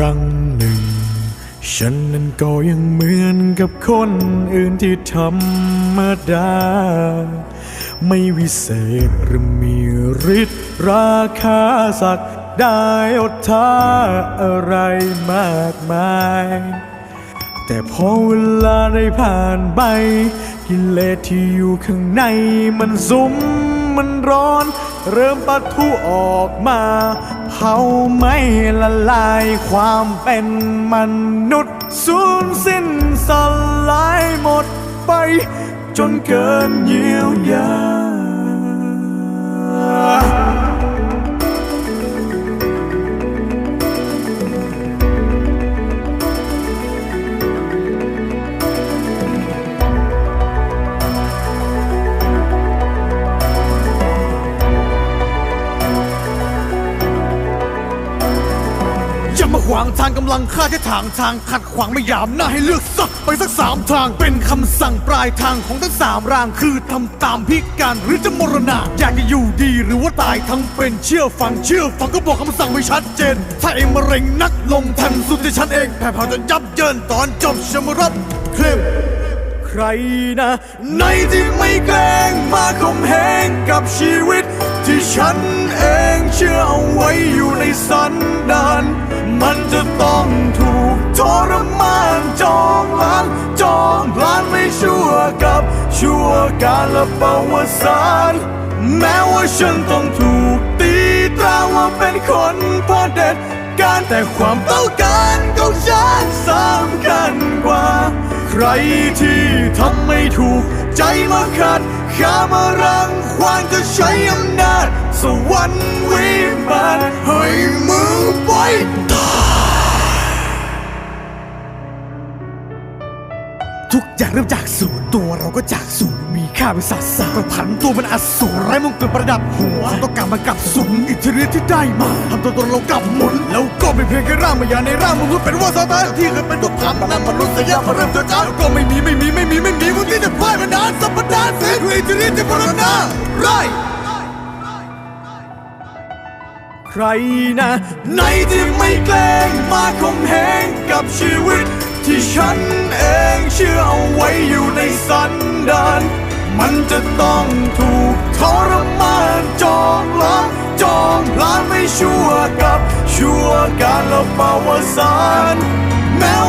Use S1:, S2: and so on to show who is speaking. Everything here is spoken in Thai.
S1: รั้งหนึ่ง ฉันนั้นก็ยังเหมือนกับคนอื่นที่ธรรมดา ไม่วิเศษหรือมีฤทธิ์ราคาสักได้อดท่าอะไรมากมาย แต่พอเวลาได้ผ่านไป กิเลสที่อยู่ข้างในมันสุมมันร้อน เริ่มปะทุออกมา เผาไม่ละลายความเป็นมนุษย์ สูญสิ้นสลายหมดไป จนเกินเยียวยา
S2: วางทางกำลังฆ่าที่ทางทางขัดขวางไม่ยามหน้าให้เลือกสักไปสักสามทาง เป็นคำสั่งปลายทางของทั้งสามร่างคือทำตามพิการหรือจะมรณะอยากจะอยู่ดีหรือว่าตายทั้งเป็นเชื่อฟังเชื่อฟังก็บอกคำสั่งไม่ชัดเจน ถ้าเองมะเร็งนักลงทันสุดที่ฉันเองแผ่เผาจนยับเยินตอนจบชมรับเคลม
S1: ใครนะ ในที่ไม่แกล้งมาข่มเหงกับชีวิต ที่ฉันเองเชื่อ สันดานมันจะต้องถูกทรมานจองล้างจองล้านไม่ชั่วกับชั่วการละประวัติศาสตร์แม้ว่าฉันต้องถูกตีตราว่าเป็นคนพอเด็ดการแต่ความต้องการของฉันสำคัญกว่า ใครที่ทำไม่ถูกใจมาขัดข้ามารังควานจะใช้อำนาจ สวรรค์วิมานให้มึงไปตาย
S2: ทุกอย่างเริ่มจากศูนย์ตัวเราก็จากศูนย์มีค่าเป็นสัตว์สาก็ผันตัวเป็นอสูรไร้มงกุฎประดับหัวต้องการมากับสูงอิทธิฤทธิ์ที่ได้มาทำตัวตนเรากลับหมุนแล้วก็ไม่เพียงแค่ร่างมายาในร่างมนุษย์เป็นว่าสตาที่เคยเป็นทุกคำนั้นมนุษยมาเริ่มจะจ้าก็ไม่มีไม่มีไม่มีไม่มีมึงที่จะพ่ายมานานสัปทานเสียด้วยอิทธิฤทธิ์ที่พลังนาไร
S1: ใครนะในที่ไม่แกล้งมาคมแหงกับชีวิต ที่ฉันเองเชื่อเอาไว้อยู่ในสันดานมันจะต้องถูกทรมานจองล้างจองพลานไม่ชั่วกับชั่วการละประวัติศาสตร์แม้